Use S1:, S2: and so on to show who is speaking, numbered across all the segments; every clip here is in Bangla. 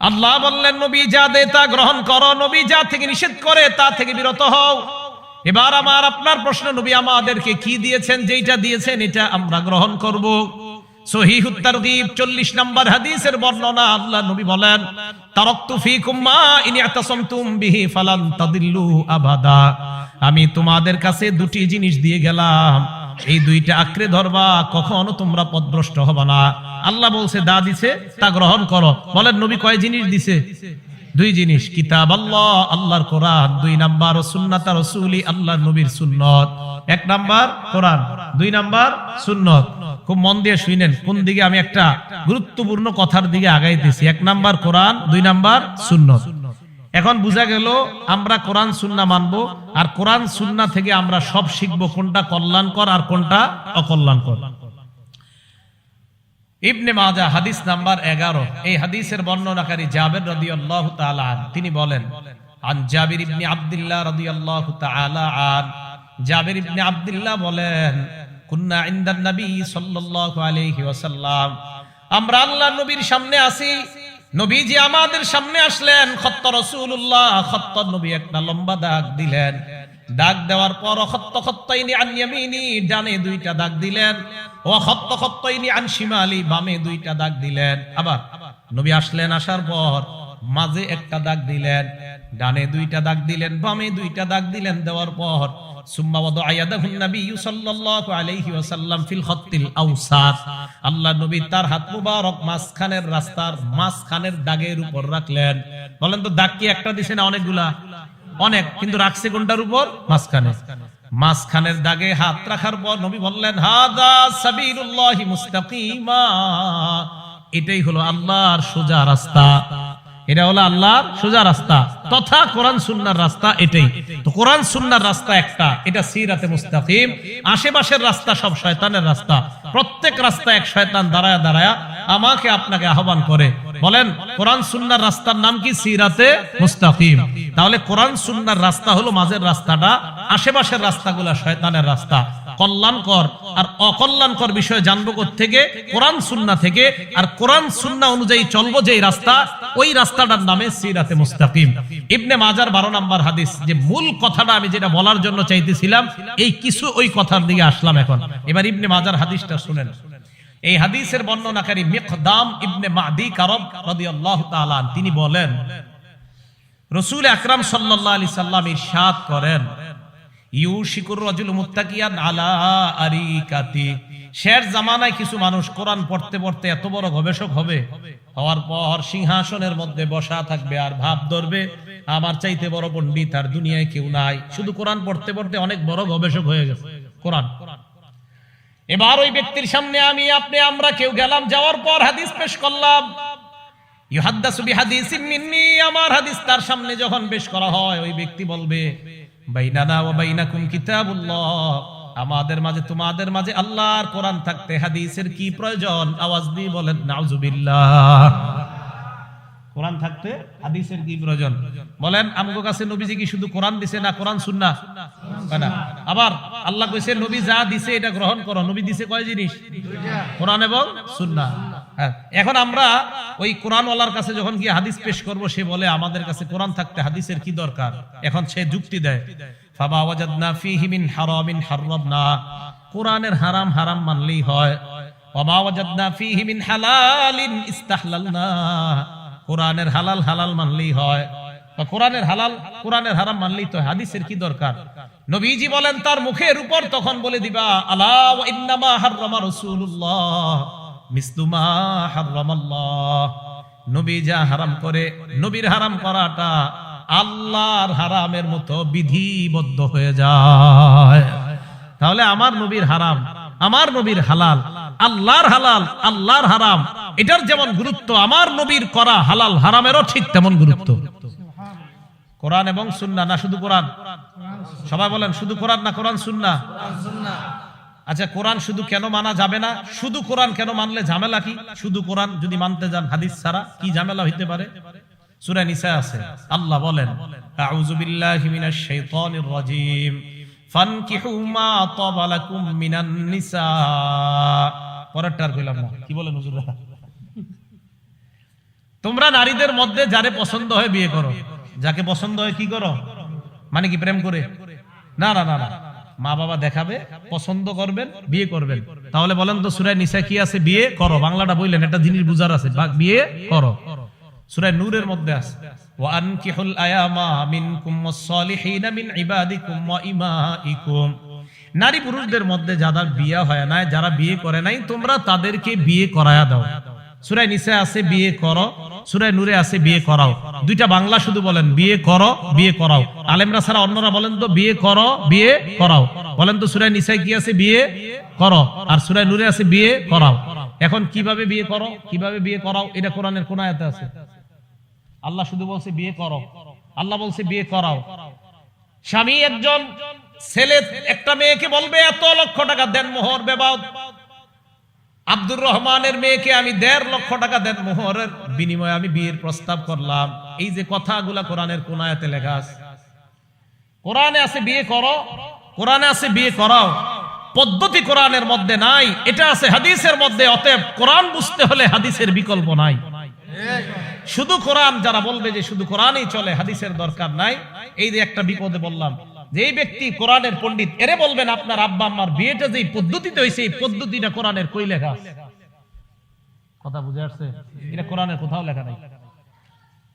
S1: আল্লাহ বললেন, নবী যা দে তা গ্রহণ করো, নবী যা থেকে নিষেধ করে তা থেকে বিরত হও। এবার আমার আপনার প্রশ্ন, নবী আমাদেরকে কি দিয়েছেন? যেটা দিয়েছেন, এটা আমরা গ্রহণ করব। 40 নম্বর হাদিসের আল্লাহ নবী বলেন আমি তোমাদের কাছে দুটি জিনিস দিয়ে গেলাম। এই দুইটা আঁকড়ে ধরবা, কখনো তোমরা পদভ্রষ্ট হবে না। আল্লাহ বলছে দা দিছে, তা গ্রহণ করো। বলেন, নবী কয় জিনিস দিছে? দুই জিনিস, কিতাব আল্লাহ, আল্লাহর কোরআন। দুই নাম্বার, সুন্নাতা রসুলি, আল্লাহর নবীর সুন্নত। এক নাম্বার, কোরআন। দুই নাম্বার, সুন্নত। খুব মন দিয়ে শুনেন, কোন দিকে আমি একটা গুরুত্বপূর্ণ কথার দিকে আগাইতেছি। এক নাম্বার, কোরআন। দুই নাম্বার, সুন্নত। এখন বোঝা গেল আমরা কোরআন, সুন্না মানব, আর কোরআন, সুন্না থেকে আমরা সব শিখব কোনটা কল্যাণকর আর কোনটা অকল্যাণকর। ইবনে মাজা হাদিস নাম্বার এগারো। এই হাদিসের বর্ণনাকারী জাবের রদি আল্লাহ তিনি বলেন, আন জাবির ইবনে আব্দুল্লাহ রদি আল্লাহ আন। জাবির ইবনে আব্দুল্লাহ বলেন, কুন্না নবী আমরা আল্লাহ নবীর সামনে আসি নবীজি আমাদের সামনে আসলেন। খত্ত রসুল্লাহ খত্ত নবী একটা লম্বা দাগ দিলেন। দাগ দেওয়ার পর অখত্ত খত্তাইনি আনিয়ামিনি ডানে দুইটা দাগ দিলেন। ও খত্ত খত্তাইনি আনসিমালি বামে দুইটা দাগ দিলেন। আবার নবী আসলেন আসার পর মাঝে একটা দাগ দিলেন, ডানে দুইটা দাগ দিলেন, বামে দুইটা দাগ দিলেন, দেওয়ার পর দাগ কি একটা দিছে না অনেকগুলা? অনেক, কিন্তু রাখছে কোনটার উপর? দাগে হাত রাখার পর নবী বললেন এটাই হলো আল্লাহর সোজা রাস্তা। এটা হলো আল্লাহর সোজা রাস্তা। তথা কোরআন সুন্নার রাস্তা এটাই। তো কোরআন সুন্নার রাস্তা একটা, এটা সিরাতে মুস্তাকিম। আশেপাশের রাস্তা সব শয়তানের রাস্তা। প্রত্যেক রাস্তা এক শয়তান দাঁড়ায় দাঁড়ায় আমাকে আপনাকে আহ্বান করে। বলেন, কোরআন সুন্নার রাস্তার নাম কি? সিরাতে মুস্তাকিম। তাহলে কোরআন সুন্নার রাস্তা হলো মাঝের রাস্তাটা, আশেপাশের রাস্তাগুলা শয়তানের রাস্তা। কল্যাণকর আর অকল্যাণকর বিষয় জানব থেকে কোরআন সুন্না থেকে। আর কোরআন সুন্না অনুযায়ী চলবো যে রাস্তা, ওই রাস্তাটার নামে সিরাতে মুস্তাকিম। ইবনে মাজার বারো নাম্বার হাদিস, যে মূল কথাটা আমি যেটা বলার জন্য চাইতেছিলাম, এই কিছু ওই কথার দিকে আসলাম এখন। এবার ইবনে মাজার হাদিসটা শুনেন। এই হাদিসের বর্ণনাকারী মিকদাম ইবনে মাদি কারব রাদিয়াল্লাহু তাআলা তিনি বলেন, রসুল আকরাম সাল্লাল্লাহু আলাইহি সাল্লাম ইরশাদ করেন, ইউশিকুর রাজুল মুত্তাকিয়ান আলা আরিকাতি, শের জামানায় কিছু মানুষ কোরআন পড়তে পড়তে এত বড় গবেষক হবে, হওয়ার পর সিংহাসনের মধ্যে বসা থাকবে আর ভাব ধরবে, আমার চাইতে বড় পণ্ডিত আর দুনিয়ায় কেউ নাই, শুধু কোরআন পড়তে পড়তে অনেক বড় গবেষক হয়ে গেছে, কোরআন। এবার ওই ব্যক্তির সামনে আমি, আপনি, আমরা কেউ গেলাম, যাওয়ার পর হাদিস পেশ করলাম। হাদিস মিন্নি, আমার হাদিস তার সামনে যখন করা হয়, ওই ব্যক্তি বলবে কিতাবুল্লাহ। আমাদের মাঝে, তোমাদের মাঝে আল্লাহর কোরআন থাকতে হাদিসের কি প্রয়োজন? আওয়াজ দিয়ে বলেন, নাউজুবিল্লাহ। কোরআন থাকতে হাদিসের কি প্রয়োজন? বলেন, আমগো কাছে নবীজি কি শুধু কোরআন দিছে না কোরআন সুন্নাহ? না। আবার আল্লাহ কইছে, নবী যা দিছে এটা গ্রহণ করো। নবী দিছে কয় জিনিস? কোরআন এবং সুন্নাহ। হ্যাঁ। এখন আমরা ওই কোরআনওয়ালার কাছে যখন গিয়ে হাদিস পেশ করব, সে বলে, আমাদের কাছে কোরআন থাকতে হাদিসের কি দরকার? এখন সে যুক্তি দেয় ফাবা ওয়াজাদনা ফীহি মিন হারামিন হারামনা কোরআনের হারাম হারাম মানলেই হয় ওমা ওয়াজাদনা ফীহি মিন হালালিন ইস্তাহলালনা। কোরআনের হালাল হালাল মানলেই হয় কোরআনের হালাল, কোরআনের হারাম মানলেই তো হাদিসের কি দরকার? নবীজি বলেন, তার মুখের উপর তখন বলে দিবা নবী যা হারাম করে, নবীর হারাম করাটা আল্লাহর হারামের মতো বিধিবদ্ধ হয়ে যায়। তাহলে আমার নবীর হারাম, আমার নবীর হালাল, আল্লাহর হালাল, আল্লাহর হারাম এটার যেমন গুরুত্ব, আমার নবীর করা হালাল হারামেরও ঠিক তেমন গুরুত্ব। কোরআন এবং সুন্না না শুধু কোরআন? সবাই বলেন, শুধু কোরআন না কোরআন সুন্না? আচ্ছা কোরআন শুধু কেন মানা যাবে না? শুধু কোরআন কেন মানলে ঝামেলা কি? শুধু কোরআন যদি মানতে যান হাদিস ছাড়া, কি ঝামেলা হইতে পারে? সূরা নিসা আছে। আল্লাহ বলেন, আউযু বিল্লাহি মিনাশ শাইতানির রাজীম। ফানকিহু মা তাবা লাকুম মিনান নিসা। পরেরটার কইলাম না। কি বলেন হুজুররা? তোমরা নারীদের মধ্যে যারে পছন্দ হয় বিয়ে করো। যাকে পছন্দ হয় কি করো? মানে কি, প্রেম করে? না না না না। মা বাবা দেখাবে, পছন্দ করবেন, বিয়ে করবেন। তাহলে বলেন তো, সুরায় নিসা কি আছে? বিয়ে করো। বাংলাটা বললেন, একটা জিনিস বুঝার আছে। বিয়ে করো। সুরায় নূরের মধ্যে আছে। নারী পুরুষদের মধ্যে যাদের বিয়ে হয় না যারা বিয়ে করে নাই, তোমরা তাদেরকে বিয়ে করায়া দাও। সুরায় নিসা আছে, বিয়ে করো। সুরায় নূরে আছে, বিয়ে করাও। দুইটা বাংলা শুধু বলেন, বিয়ে করো, বিয়ে করাও। আলেমরা ছাড়া অন্যরা বলেন তো, বিয়ে করো, বিয়ে করাও। বলেন তো সুরায় নিসায় কি আছে, বিয়ে করো। আর সুরায় নূরে আছে, বিয়ে করাও। এখন কীভাবে বিয়ে করো, কীভাবে বিয়ে করাও, এটা কোরআনের কোন আয়াতে আছে? আল্লাহ শুধু বলছে, বিয়ে করো। আল্লাহ বলছে, বিয়ে করাও। স্বামী একজন ছেলে, একটা মেয়েকে বলবে, এত লক্ষ টাকা দেন মোহর বেবাদ আব্দুর রহমানের মেয়েকে আমি দেড় লক্ষ টাকা দেন, মোহরের বিনিময়ে আমি বিয়ের প্রস্তাব করলাম। এই যে কথাগুলা কোরআনের কোন আয়াতে লেখা আছে। কোরআনে আছে বিয়ে করো, কোরআনে আছে বিয়ে করাও। পদ্ধতি কোরআনের মধ্যে নাই, এটা আছে হাদিসের মধ্যে, অতএব কোরআন বুঝতে হলে হাদিসের বিকল্প নাই। শুধু কোরআন, যারা বলবে যে শুধু কোরআনই চলে, হাদিসের দরকার নাই। এই যে একটা বিপদে বললাম যে ব্যক্তি কোরআনের পণ্ডিত, এরে বলবেন আপনার আব্বা আম্মার বিয়েটা যে পদ্ধতিতে হয়েছে, এই পদ্ধতিটা কোরআনের কই লেখা? কথা বুঝে আসছে? এটা কোরআনের কোথাও লেখা নাই।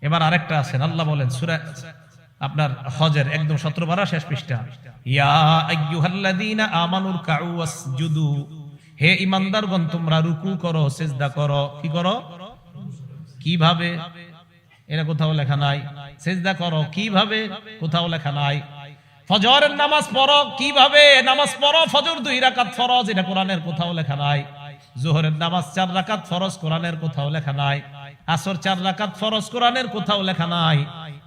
S1: এবার আরেকটা আছেন আল্লাহ বলেন, সূরা আপনার হজের একদম 17 পারা শেষ পৃষ্ঠা। ইয়া আইয়ুহাল্লাযীনা আমানুর কাউ ওয়াসজুদু। হে ইমানদারগণ, তোমরা রুকু করো, সিজদা করো। কি করো? কীভাবে? এটা কোথাও লেখা নাই। সেজদা করো, কীভাবে? কোথাও লেখা নাই। ফজরের নামাজ পড়ো, কীভাবে? নামাজ পড়ো, ফজর দুই রাকাত ফরজ, এটা কোরআনের কোথাও লেখা নাই। জোহরের নামাজ চার রাকাত ফরজ, কোরআনের কোথাও লেখা নাই। আসর চার রাকাত ফরজ, কোরআনের কোথাও লেখা নাই।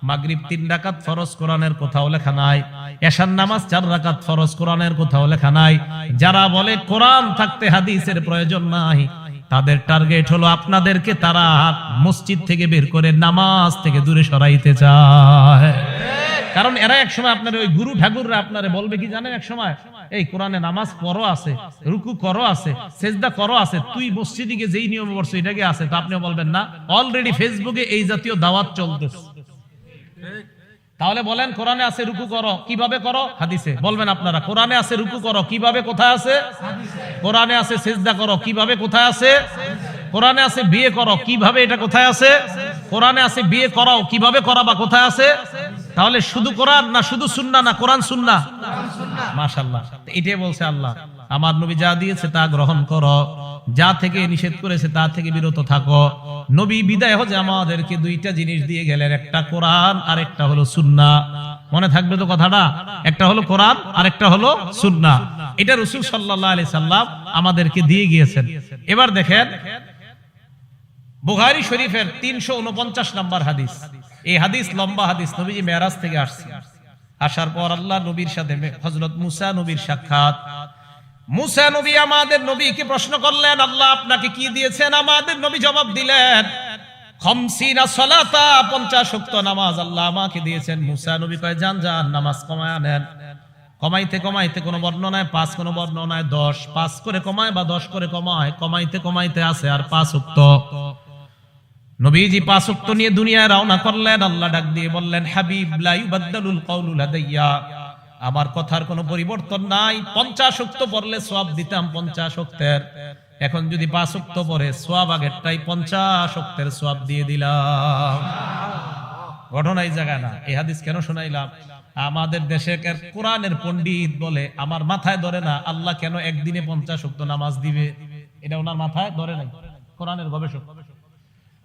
S1: মাগরিব তিন রাকাত ফরজ, কোরআনের কোথাও লেখা নাই। এশার নামাজ চার রাকাত ফরজ, কোরআনের কোথাও লেখা নাই। যারা বলে কোরআন থাকতে হাদিসের প্রয়োজন নাই, তাদের টার্গেট হলো আপনাদেরকে তারা মসজিদ থেকে বের করে নামাজ থেকে দূরে সরাইতে চায়। কারণ এরা এক সময় আপনার ওই গুরু ঠাকুররা আপনারে বলবে কি জানেন এক সময় এই কোরআনে নামাজ করো আছে, রুকু করো আছে, সেজদা করো আছে, তুই মসজিদিকে যেই নিয়ম করছ এটাকে আছে? তো আপনিও বলবেন না। অলরেডি ফেসবুকে এই জাতীয় দাওয়াত চলতেছে। তাহলে বলেন কোরআনে আছে রুকু করো, কীভাবে করো? হাদিসে। বলবেন আপনারা, কোরআনে আছে রুকু করো, কীভাবে কোথায় আছে? কোরআনে আছে সেজদা করো, কীভাবে কোথায় আছে? কোরআনে আছে বিয়ে করো, কীভাবে এটা কোথায় আছে? কোরআনে আছে বিয়ে করাও, কীভাবে করাবা, কোথায় আছে? তাহলে শুধু কোরআন না শুধু সুন্না না কোরআন সুন্না? মাশাআল্লাহ। এটাই বলছে আল্লাহ। আমার নবী যা দিয়েছে তা গ্রহণ করো। যা থেকে নিষেধ করেছে তা থেকে বিরত থাকো। নবী বিদায় হজে আমাদেরকে দুইটা জিনিস দিয়ে গেলেন। একটা কোরআন আর একটা হলো সুন্না। মনে থাকবে তো কথাটা? একটা হলো কোরআন আর একটা হলো সুন্না। এটা রসুল সাল্লাহ আলি সাল্লাম আমাদেরকে দিয়ে গিয়েছেন। এবার দেখেন, বুখারী শরীফের তিনশো উনপঞ্চাশ নম্বর হাদিস। এই হাদিস লম্বা হাদিস, নবীজি মেয়ারাজ থেকে আসছে। আসার পর আল্লাহ নবীর সাথে হজরত মুসা নবীর সাক্ষাৎ। মুসা নবী আমাদের নবীকে প্রশ্ন করলেন, আল্লাহ আপনাকে কি দিয়েছেন? আমাদের নবী জবাব দিলেন কয়, যান নামাজ কমাইতে কমাইতে কোনো বর্ণনায় পাঁচ দশ। পাঁচ করে কমায় বা দশ করে কমায়, কমাইতে কমাইতে আছে আর পাঁচ উক্ত নবীজি পাঁচ উক্ত নিয়ে দুনিয়ায় রওনা করলেন, আল্লাহ ডাক দিয়ে বললেন, হাবিব, লা ইউবাদদালুল কাউলু লাদাইয়া। আমার কথার কোনো পরিবর্তন নাই। পঞ্চাশ উক্ত পড়লে সওয়াব দিতাম পঞ্চাশ উক্তের এখন যদি পাঁচ উক্ত পড়ে সোয়াব আগেরটাই পঞ্চাশ উক্তের সোয়াব দিয়ে দিলাম। ঘটনা এই জায়গায় না। এই হাদিস কেন শোনাইলাম? আমাদের দেশে কোরআনের পণ্ডিত বলে, আমার মাথায় ধরে না, আল্লাহ কেন একদিনে পঞ্চাশ উক্ত নামাজ দিবে? এটা ওনার মাথায় ধরে নাই। কোরআনের গবেষক।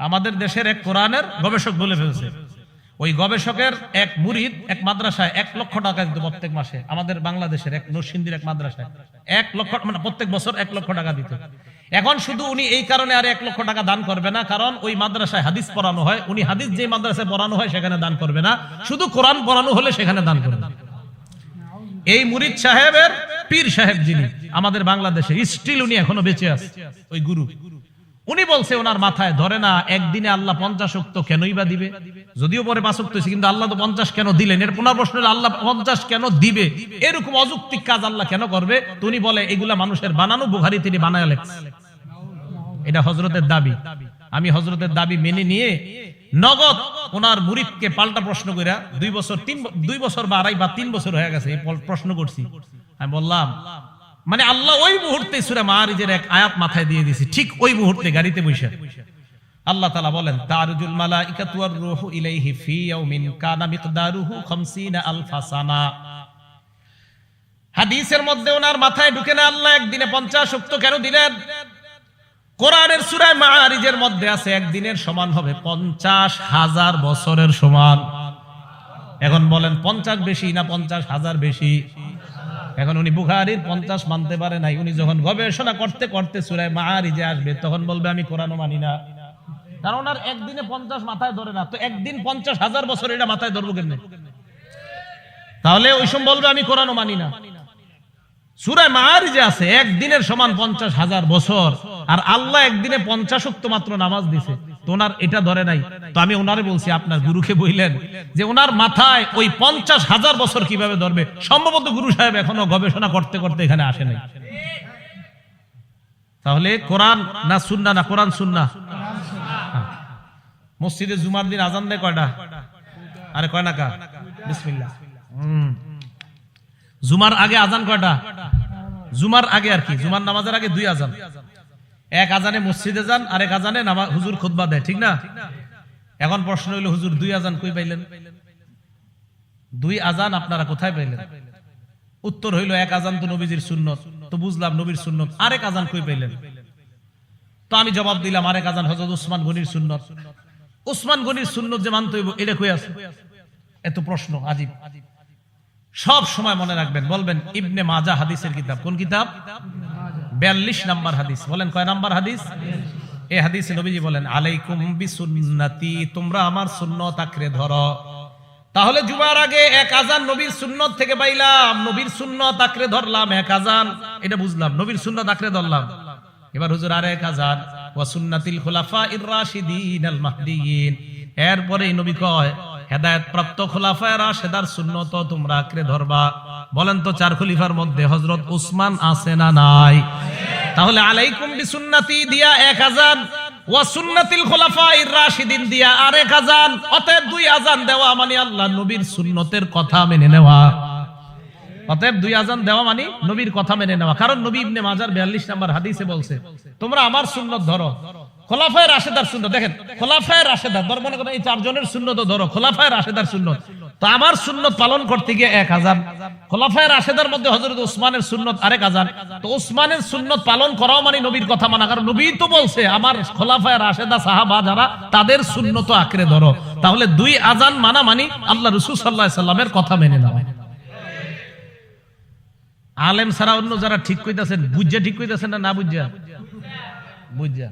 S1: আমাদের দেশের এক কোরআনের গবেষক বলে ফেলছে। ওই গবেষকের এক মুরিদ, এক মাদ্রাসায় এক লক্ষ টাকা দিত প্রত্যেক মাসে। আমাদের বাংলাদেশের এক নরসিন্দির এক মাদ্রাসায় এক লক্ষ মানে প্রত্যেক বছর এক লক্ষ টাকা দিত। এখন শুধু উনি এই কারণে আর এক লক্ষ টাকা দান করবে না, কারণ ওই মাদ্রাসায় হাদিস পড়ানো হয়। উনি হাদিস যে মাদ্রাসায় পড়ানো হয় সেখানে দান করবে না। শুধু কোরআন পড়ানো হলে সেখানে দান করবে। এই মুরিদ সাহেবের পীর সাহেব যিনি, আমাদের বাংলাদেশে স্টিল উনি এখনও বেঁচে আছে, ওই গুরু। উনি বলছে, ওনার মাথায় ধরে না, একদিনে আল্লাহ পঞ্চাশ উক্ত কেনই বা দিবে? যদিও পরে পাঁচ উক্ত কিন্তু আল্লাহ তো পঞ্চাশ কেন দিলেন? এর পুনর প্রশ্ন আল্লাহ পঞ্চাশ কেন দিবে? এরকম অযৌক্তিক কাজ আল্লাহ কেন করবে? তো উনি বলে, এগুলা মানুষের বানানো বুহারি তিনি বানায় লেখছে এটা হজরতের দাবি। আমি হজরতের দাবি মেনে নিয়ে নগদ ওনার মুরিদকে পাল্টা প্রশ্ন কইরা দুই বছর, তিন দুই বছর বা আড়াই বা তিন বছর হয়ে গেছে প্রশ্ন করছি। আমি বললাম মানে আল্লাহ ওই মুহূর্তে সুরা মারিজের এক আয়াত মাথায় দিয়ে দিয়েছি। ঠিক ওই মুহূর্তে গাড়িতে বসে। আল্লাহ তাআলা বলেন তারজুল মালাইকাতু ওয়ার রূহু ইলাইহি ফি ইয়াউমিন কানা মিকদারুহু 50 আলফা সানা। হাদিসের মধ্যে ওনার মাথায় ঢুকে না, আল্লাহ একদিনে 50 উক্ত কেন দিলেন? কোরআনের সূরা মাআরিজের মধ্যে আছে, একদিনের সমান হবে 50 হাজার বছরের সমান। এখন বলেন 50 বেশি না 50 হাজার বেশি? এখন উনি বুখারীর 50 মানতে পারে নাই। উনি যখন গবেষণা করতে করতে সূরা মাআরিজে আসবে, তখন বলবে, আমি কোরআনও মানি না। কারণ ওনার একদিনে পঞ্চাশ মাথায় ধরে না। তো একদিন পঞ্চাশ হাজার বছর এটা মাথায় ধরবো কেমনে? তাহলে ওই সময় বলবে, আমি কোরআনও মানি না। সুরায় মার যে আছে, একদিনের সমান পঞ্চাশ হাজার বছর। আর আল্লাহ একদিনে পঞ্চাশ উক্ত মাত্র নামাজ দিছে। ওনার এটা ধরে নাই। তো আমি ওনারে বলছি, আপনার গুরুকে বললেন যে ওনার মাথায় ওই পঞ্চাশ হাজার বছর কীভাবে ধরবে? সম্ভবত গুরু সাহেব এখনও গবেষণা করতে করতে এখানে আসে নাই। তাহলে কোরআন না সুন্না না কোরআন সুন্না? মসজিদে জুমার দিন আজান দেয় কয়টা? আরে কয় না কা বিসমিল্লাহ জুমার আগে আজান কয়টা? জুমার আগে আর কি? জুমার নামাজের আগে দুই আজান। এক আজানে মসজিদে যান, আরেক আজানে নামা হুজুর খুতবা দেয়, ঠিক না? এখন প্রশ্ন হইল, হুজুর দুই আজান কই পাইলেন? দুই আজান আপনারা কোথায় পাইলেন? উত্তর হইল, এক আজান তো নবীজির সুন্নত। তো বুঝলাম নবীর সুন্নত। আরেক আজান কই পাইলেন? তো আমি জবাব দিলাম, আরেক আজান হজরত উসমান গনির সুন্নত। উসমান গনির সুন্নত যে মানতে হইব, এটা কই আছে? এত প্রশ্ন, আজিব। সব সময় মনে রাখবেন, বলবেন, ইবনে মাজা হাদিসের কিতাব। কোন কিতাব? বিয়াল্লিশ নাম্বার হাদিস। বলেন, কয় নাম্বার হাদিস? এ হাদিস নবীজি বলেন, আলাইকুম বিসুন্নতি, তোমরা আমার সুন্নত আঁকড়ে ধরো। তাহলে জুমার আগে এক আজান নবীর সুন্নত থেকে পাইলাম, নবীর সুন্নত আঁকড়ে ধরলাম, এক আজান। এটা বুঝলাম, নবীর সুন্নত আঁকড়ে ধরলাম। এবার হুজুর আর এক আজান, ওয়া সুন্নাতিল খুলাফা ইর রাশিদিন আল মাহদিয়িন। এরপরে নবী কয় হেদায়েত প্রাপ্ত খোলাফায়ে রাশেদার সুন্নত তোমরা আঁকড়ে ধরবা। বলেন তো চার খলিফার মধ্যে হযরত উসমান আছে না নাই? তাহলে আলাইকুম বিসুন্নতি দিয়া এক অতএব দুই দেওয়া মানে মেনে নবীর কথা মেনে নেওয়া। কারণ নবী ইবনে মাজার 42 নাম্বার হাদিসে বলছে, তোমরা আমার সুন্নত ধরো। খোলাফায়ে রাশেদার সুন্নত, দেখেন, খোলাফায়ে রাশেদার, ধর মনে করেন এই চারজনের সুন্নত ধরো, খোলাফায়ে রাশেদার সুন্নত। তো আমার সুন্নত পালন করতে গিয়ে এক আজান খোলাফায়ে রাশেদার মধ্যে হযরত উসমানের সুন্নত আরেক আজান তো উসমানের সুন্নত পালন করাও মানে নবীর কথা মানা, কারণ নবী তো বলছে, আমার খোলাফায়ে রাশেদা সাহাবা যারা, তাদের সুন্নত আঁকড়ে ধরো। তাহলে দুই আজান মানা মানি আল্লাহ রাসূল আলাইহি সাল্লামের কথা মেনে নেওয়া আলেম ছাড়া অন্য যারা ঠিক কইতাছেন বুঝা ঠিক কইতাছেন না না বুঝা বুঝা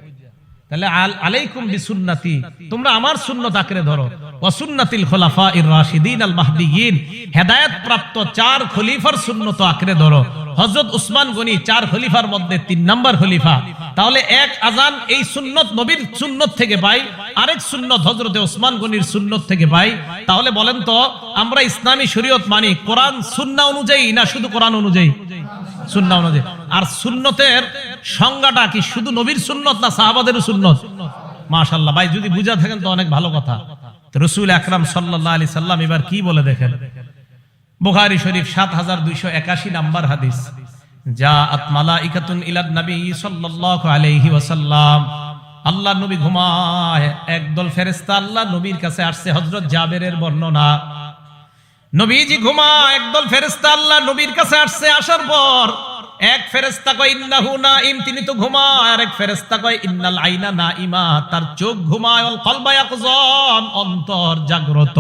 S1: তাহলে আল আলাইকুম বিসুন্নতি। তোমরা আমার সুন্নত আঁকড়ে ধরো। ওয়া সুন্নাতিল খুলাফা ইর রাশিদিন আল মাহদিয়িন। হেদায়েত প্রাপ্ত চার খলিফার সুন্নত আঁকড়ে ধরো। হযরত উসমান গনি চার খলিফার মধ্যে তিন নাম্বার খলিফা। তাহলে এক আজান এই সুন্নত নবীর সুন্নত থেকে পাই, আরেক সুন্নত হযরতে উসমান গনির সুন্নত থেকে পাই। তাহলে বলেন তো, আমরা ইসলামী শরীয়ত মানি কোরআন সুন্না অনুযায়ী না শুধু কোরআন অনুযায়ী? সুন্নাহ অনুযায়ী। আর সুন্নতের সংজ্ঞাটা কি? শুধু নবীর সুন্নত না সাহাবাদের সুন্নত? মাশাআল্লাহ। ভাই, যদি বুঝা থাকেন তো অনেক ভালো কথা। রসুল আকরাম সাল্লাল্লাহু আলাইহি সাল্লাম এবার কি বলে দেখেন? বুখারী শরীফ 7281 নাম্বার হাদিস। জাআত মালাইকাতুন ইলান নবী সাল্লাল্লাহু আলাইহি ওয়াসাল্লাম। আল্লাহ নবী ঘুমায়, একদল ফেরেশতা আল্লাহ নবীর কাছে আসছে, হযরত জাবেরের বর্ণনা। নবীজি ঘুমা একদল ফেরেশতা আল্লাহ নবীর কাছে আসছে, আসার পর এক ফেরেশতা কয়, ইন্নাহু নাইম তিনি তো ঘুমায়। আর এক ফেরেশতা কয়, ইন্নাল আইনা নাইমা তার চোখ ঘুমায়। অল কলবা ইয়াকজান, অন্তর জাগ্রত।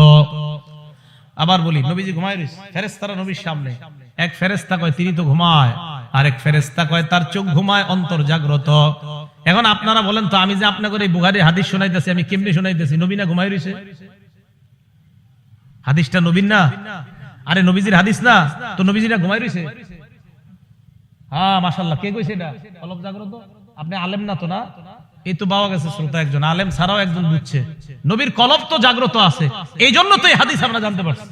S1: আবার বলি, নবীজি ঘুমায় রইছে ফেরেশতারা নবীর সামনে। এক ফেরেশতা কয়, তিনি তো ঘুমায়। আর এক ফেরেশতা কয়, তার চোখ ঘুমায়, অন্তর জাগ্রত। এখন আপনারা বলেন তো, আমি যে আপনাদের এই বুখারী হাদিস শোনাইতেছি, আমি কেমনে শোনাইতেছি? নবী না ঘুমায় রইছে হাদিসটা নবীন না? আরে নবীজির হাদিস না? তো নবীজিরা ঘুমাই রইছে হ্যাঁ মাশাল্লাহ কে কইছে এটা? অলপ জাগ্রত। আপনি আলেম না তো না? এই তো পাওয়া গেছে শ্রোতা একজন। আলেম ছাড়াও একজন বুঝছে। নবীর কলব তো জাগ্রত আছে। এই জন্য তো এই হাদিস আমরা জানতে পারছি।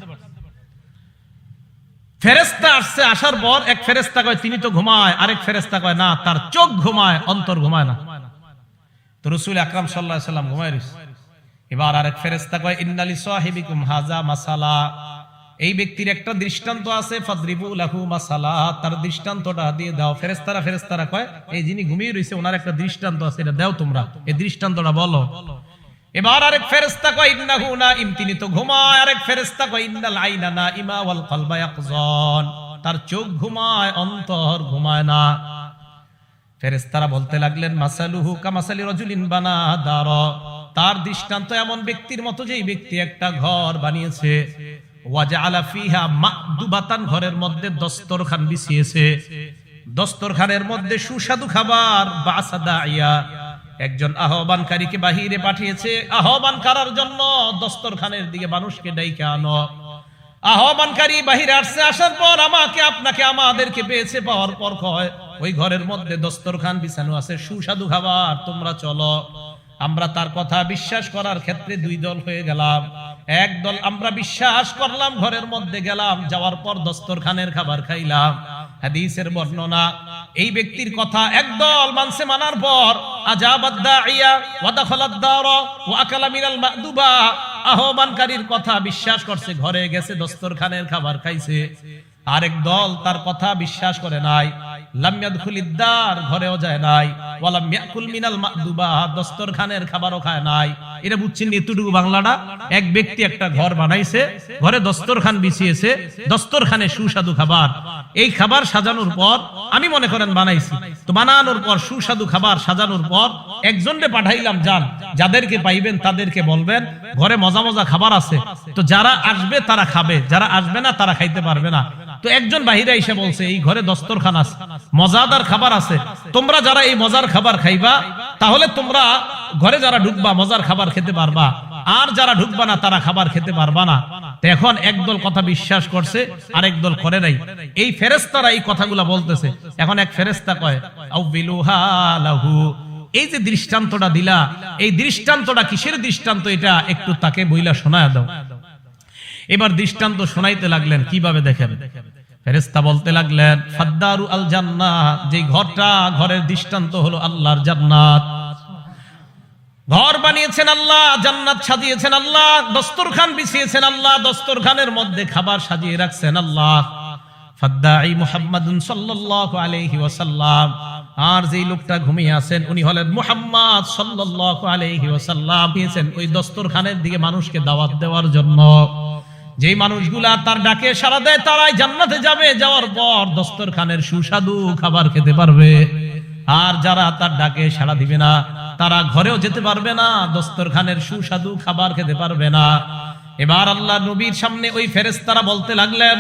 S1: ফেরেস্তা আসছে, আসার পর এক ফেরেস্তা কয়, তিনি তো ঘুমায়। আরেক ফেরেস্তা কয়, না, তার চোখ ঘুমায়, অন্তর ঘুমায় না। তো রসুল আকরাম সাল্লাহ সাল্লাম রইছে। এবার আরেক ফেরেস্তা কয়, ইন্নালি সাহিবিকুম হাজা মাসালা। এই ব্যক্তির একটা দৃষ্টান্ত আছে, ফাদরিবু লাহু মাসালা, তার দৃষ্টান্তটা দিয়ে দাও। ফেরেস্তারা ফেরেস্তারা কয়, এই যিনি ঘুমিয়ে রইছে, ওনার একটা দৃষ্টান্ত আছে, এটা দাও তোমরা। এই দৃষ্টান্তটা বলো। এবার আরেক ফেরেস্তা কয়, ইন্নাহু নাইম তিনি তো ঘুমায়। আরেক ফেরেস্তা কয়, ইন্নাল আইনা নাইমা ওয়াল কলবা ইয়াকজান তার চোখ ঘুমায়, অন্তর ঘুমায় না। ফেরেস্তারা বলতে লাগলেন, মাসালুহু কামাসালি রজুলিন বানা দার তার দৃষ্টান্ত এমন ব্যক্তির মতো যেই ব্যক্তি একটা ঘর বানিয়েছে। মাকদুবাতান, ঘরের মধ্যে দস্তরখান বিছিয়েছে। দস্তরখানের মধ্যে সুস্বাদু খাবার বাসাদাইয়া একজন আহ্বানকারীকে বাহিরে পাঠিয়েছে। আহ্বান করার জন্য দস্তরখানের দিকে মানুষকে ডাইকে আনো। আহ্বানকারী বাহিরে আসছে, আসার পর আমাকে, আপনাকে, আমাদেরকে পেয়েছে পাওয়ার পর কয় ওই ঘরের মধ্যে দস্তরখান বিছানো আছে, সুস্বাদু খাবার, তোমরা চলো। আমরা তার কথা বিশ্বাস করার ক্ষেত্রে দুই দল হয়ে গেলাম। এক দল আমরা বিশ্বাস করলাম, ঘরের মধ্যে গেলাম, যাওয়ার পর দস্তরখানের খাবার খাইলাম। হাদিসের বর্ণনা, এই ব্যক্তির কথা একদল মানসে মানার পর আহ্বানকারীর কথা বিশ্বাস করছে, ঘরে গেছে, দস্তরখানের খাবার খাইছে। আরেক দল তার কথা বিশ্বাস করে নাই। ঘরেও যায় নাই। ওয়ালাম ইয়াকুল মিনাল মাদুবা, দস্তরখানের খাবারও খায় নাই। এটা বাংলাটা? এক ব্যক্তি একটা ঘর বানাইছে, ঘরে দস্তরখান বিছিয়েছে, দস্তরখানে সুস্বাদু খাবার। এই খাবার সাজানোর পর, আমি মনে করেন বানাইছি। তো বানানোর পর, সুস্বাদু খাবার সাজানোর পর একজনকে পাঠাইলাম যান। যাদেরকে পাইবেন তাদেরকে বলবেন, ঘরে মজা মজা খাবার আছে। তো যারা আসবে তারা খাবে, যারা আসবে না তারা খাইতে পারবে না। তো একজন বাহিরে এসে বলছে, এই ঘরে দস্তরখান আছে, মজাদার খাবার আছে। তোমরা যারা এই মজার খাবার খাইবা, তাহলে তোমরা ঘরে যারা ঢুকবা, মজার খাবার খেতে পারবা। আর যারা ঢুকবা না, তারা খাবার খেতে পারবা না। এখন একদল কথা বিশ্বাস করছে, আরেক দল করে নাই। এই ফেরেস্তারা এই কথাগুলা বলতেছে। এখন এক ফেরেস্তা কয় এই যে দৃষ্টান্তটা দিলা, এই দৃষ্টান্তটা কিসের দৃষ্টান্ত এটা? একটু তাকে বইলা শোনায় দাও। এবার দৃষ্টান্ত শোনাইতে লাগলেন, কীভাবে দেখেন? ফেরেস্তা বলতে লাগলেন, ফাদ্দারু আল জান্নাত যে ঘরটা, ঘরের দৃষ্টান্ত হলো আল্লাহর জান্নাত। ঘর বানিয়েছেন আল্লাহ, জান্নাত সাজিয়েছেন আল্লাহ, দস্তরখান বিছিয়েছেন আল্লাহ, দস্তরখানের মধ্যে খাবার সাজিয়ে রাখছেন আল্লাহ। ফাদ্দাই মুহাম্মাদুন সাল্লাল্লাহু আলাইহি ওয়াসাল্লাম। আর যেই লোকটা ঘুমিয়ে আছেন, উনি হলেন মুহাম্মদ সাল্লাল্লাহু আলাইহি ওয়াসাল্লাম। দিয়েছেন ওই দস্তরখানের দিকে মানুষকে দাওয়াত দেওয়ার জন্য। যেই মানুষগুলা তার ডাকে সারা দেয়, তারাই জান্নাতে যাবে। যাওয়ার পর দস্তরখানের সুস্বাদু খাবার খেতে পারবে। আর যারা তার ডাকে সাড়া দিবে না, তারা ঘরেও যেতে পারবে না, দস্তরখানের সুস্বাদু খাবার খেতে পারবে না। এবার আল্লাহ নবীর সামনে ওই ফেরেশতারা বলতে লাগলেন,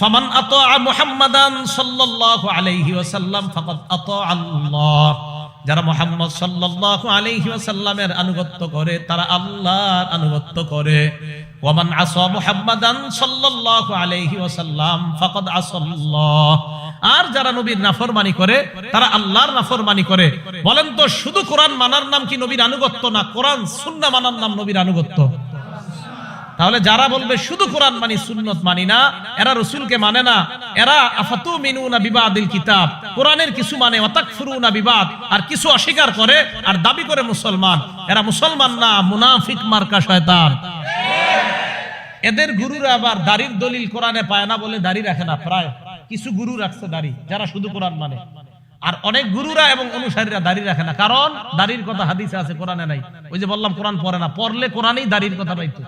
S1: ফামান আতা মুহাম্মাদান সাল্লাল্লাহু আলাইহি ওয়াসাল্লাম ফাকাদ আতা আল্লাহ। যারা মোহাম্মদ সাল্লাহ আলহি আসাল্লামের আনুগত্য করে, তারা আল্লাহর আনুগত্য করে। আর যারা নবীর নাফরমানি করে, তারা আল্লাহর নাফরমানি করে। বলেন তো, শুধু কোরআন মানার নাম কি নবীর আনুগত্য না কোরআন সুন্না মানার নাম নবীর আনুগত্য? তাহলে যারা বলবে শুধু কোরআন মানি, সুন্নত মানি না, এরা রসুলকে মানে না। এরা আফাতু মিনুনা বিবাদিল কিতাব। কোরআনের কিছু মানে অতাকফুরুনা বিবাদ, আর কিছু অস্বীকার করে আর দাবি করে মুসলমান। এরা মুসলমান না, মুনাফিক মার্কা শয়তান। এদের গুরুরা আবার দাড়ির দলিল কোরআনে পায় না বলে দাড়ি রাখে না, প্রায়। কিছু গুরু রাখছে দাড়ি, যারা শুধু কোরআন মানে। আর অনেক গুরুরা এবং অনুসারীরা দাড়ি রাখে না, কারণ দাড়ির কথা হাদিসে আছে, কোরআনে নাই। ওই যে বললাম কোরআন পড়ে না, পড়লে কোরআনেই দাড়ির কথা পাইতো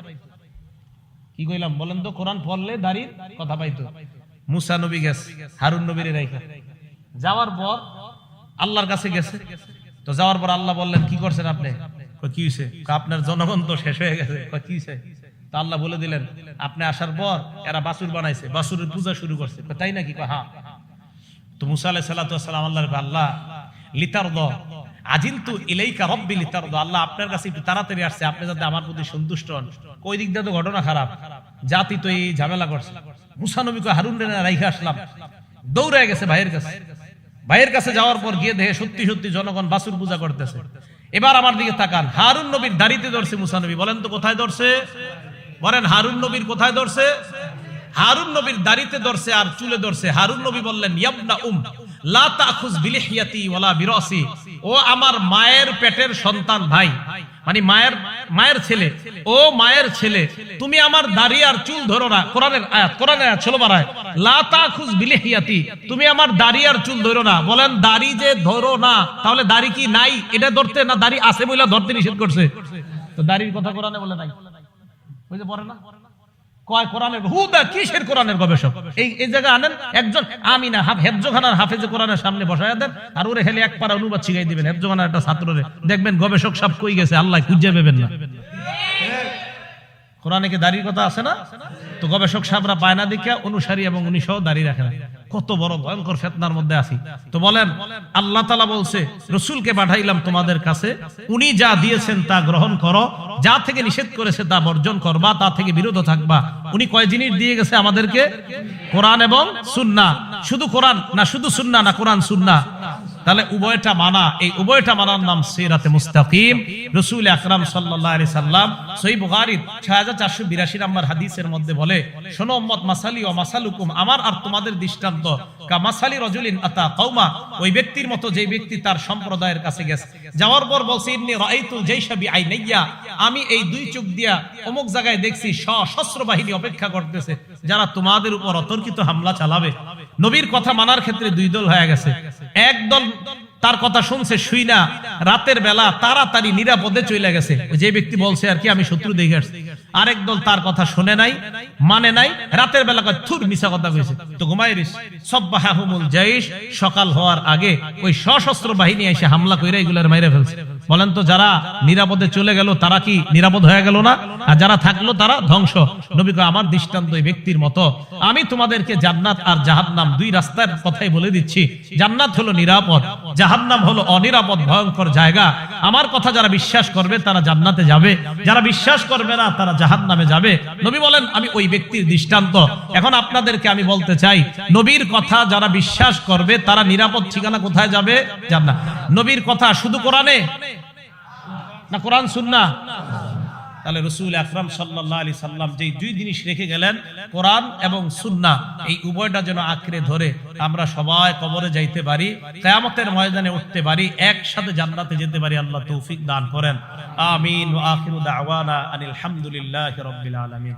S1: কি কইলাম, বলেন তো কোরআন পড়লে দাড়ির কথা পাইতো। মুসা নবী গেছে, হারুন নবীর রেখা যাওয়ার পর আল্লাহর কাছে গেছে। তো যাওয়ার পর আল্লাহ বললেন, কি করছেন আপনি? কি হয়েছে আপনার জনগণ তো শেষ হয়ে গেছে। কি হয়েছে তা আল্লাহ বলে দিলেন, আপনি আসার পর এরা বাসুর বানাইছে বাসুরের পূজা শুরু করছে। তাই নাকি? হ্যাঁ। তো মুসা সালাতু ওয়াসসালাম আল্লাহর আল্লাহ লিতার আজিন্তু ইলাইকা রব্বি লিতার দ আল্লাহ আপনার কাছে একটু তাড়াতাড়ি আসছে, আপনি যাতে আমার প্রতি সন্তুষ্ট হন। কই দিক দিয়ে তো ঘটনা খারাপ। জাতি তো এই ঝামেলা করছে। মুসা নবী কই হারুন রে রাইখা আসলাম। দৌড়ে গেছে ভাইয়ের কাছে। ভাইয়ের কাছে যাওয়ার পর গিয়ে দেখে সত্যি সত্যি জনগণ বাসুর পূজা করতেছে। এবার আমার দিকে তাকান। হারুন নবীর দাড়িতে ধরছে মুসা নবী। বলেন তো কোথায় ধরছে? বলেন, হারুন নবীর কোথায় ধরছে? হারুন নবীর দাড়িতে ধরছে আর চুলে ধরছে। হারুন নবী বললেন, ইয়াবনা উম, লা তাখুজ বিলিহিয়াতি ওয়ালা বিরাসি। ও আমার মায়ের পেটের সন্তান, ভাই। মানে মায়ের মায়ের ছেলে। ও মায়ের ছেলে, তুমি আমার দাড়ি আর চুল ধরো না। কোরআনের আয়াত কোরআনের আয়াত, ষোলো বারায় লা তাখুজ বিলিহিয়াতি, তুমি আমার দাড়ি আর চুল ধরো না। বলেন, দাড়ি যে ধরো না, তাহলে দাড়ি কি নাই? এটা ধরতে না দাড়ি আছে বলে ধরতে নিষেধ করছে? তো দাড়ির কথা কোরআনে বলে নাই। ওই যে পড়ে না? গবেষক? আর ওরে হেলে এক দিবেন একটা দেখবেন গবেষক সব কই গেছে, আল্লাহ খুঁজে না। কোরআনে কি দাড়ির কথা আছে না? তো গবেষক সাহেবরা পায় না দেখে অনুসারী এবং উনি সহ দাঁড়িয়ে রাখেন কত বড় ভয়ঙ্কর ফেতনার মধ্যে আছি। তো বলেন, আল্লাহ তালা বলছে, রসুলকে পাঠাইলাম তোমাদের কাছে, উনি যা দিয়েছেন তা গ্রহণ করো, যা থেকে নিষেধ করেছে তা বর্জন করবা, তা থেকে বিরত থাকবা। উনি কয় জিনিস দিয়ে গেছে আমাদেরকে? কোরআন এবং সুন্না শুধু কোরআন না, শুধু সুন্না না, কোরআন সুন্না তাহলে উভয়টা মানা, এই উভয়টা মানার নাম সিরাতে মুস্তাকিম। রসুল আকরাম আলাইহি সাল্লাম সহিহ বুখারীর 6482 নম্বর হাদিসের মধ্যে বলে, শোনো উম্মত, মাসালি ও মাসালুকুম, আমার আর তোমাদের দৃষ্টান্ত আতা ওই ব্যক্তির মতো যে ব্যক্তি তার সম্প্রদায়ের কাছে গেছে। যাওয়ার পর বলছে, ইন্নী রাআইতুল জাইশা বিআইনাইয়া, আমি এই দুই চোখ দিয়া অমুক জায়গায় দেখছি সশস্ত্র বাহিনী অপেক্ষা করতেছে, যারা তোমাদের উপর অতর্কিত হামলা চালাবে। নবীর কথা মানার ক্ষেত্রে দুই দল হয়ে গেছে। এক দল তার কথা শুনছে, শুই না। রাতের বেলা তাড়াতাড়ি নিরাপদে চলে গেছে। যে ব্যক্তি বলছে আর কি, আমি শত্রু দেখে আসছি। আরেক দল তার কথা শুনে নাই মানে নাই। রাতের বেলা থুর মিশা কথা কইছে। তো ঘুমাই রিস। জাইশ, সকাল হওয়ার আগে ওই সশস্ত্র বাহিনী এসে হামলা কইরা এগুলার মাইরে ফেলছে। বলেন তো, যারা নিরাপদে চলে গেল, তারা কি নিরাপদ হয়ে গেল না? আর যারা থাকল, তারা ধ্বংস। নবী আমার দৃষ্টান্ত ওই ব্যক্তির মতো। আমি তোমাদেরকে জান্নাত আর জাহান্নাম দুই রাস্তার কথাই বলে দিচ্ছি। জান্নাত হলো নিরাপদ, জাহান্নাম হলো অনিরাপদ, ভয়ঙ্কর জায়গা। আমার কথা যারা বিশ্বাস করবে, তারা জান্নাতে যাবে। যারা বিশ্বাস করবে না, তারা জাহান্নামে যাবে। নবী বলেন, আমি ওই ব্যক্তির দৃষ্টান্ত। এখন আপনাদেরকে আমি বলতে চাই, নবীর কথা যারা বিশ্বাস করবে, তারা নিরাপদ ঠিকানা কোথায় যাবে? জান্নাত। নবীর কথা শুধু কোরআনে? না কোরআন, সুন্না? তাহলে রসুল আকরাম সাল্লাহ আলি সাল্লাম যেই দুই জিনিস রেখে গেলেন, কোরআন এবং সুন্না, এই উভয়টা যেন আঁকড়ে ধরে আমরা সবাই কবরে যাইতে পারি, কেয়ামতের ময়দানে উঠতে পারি, একসাথে জান্নাতে যেতে পারি, আল্লাহ তৌফিক দান করেন। আমিন আলহামদুলিল্লাহ রাব্বিল আলামিন।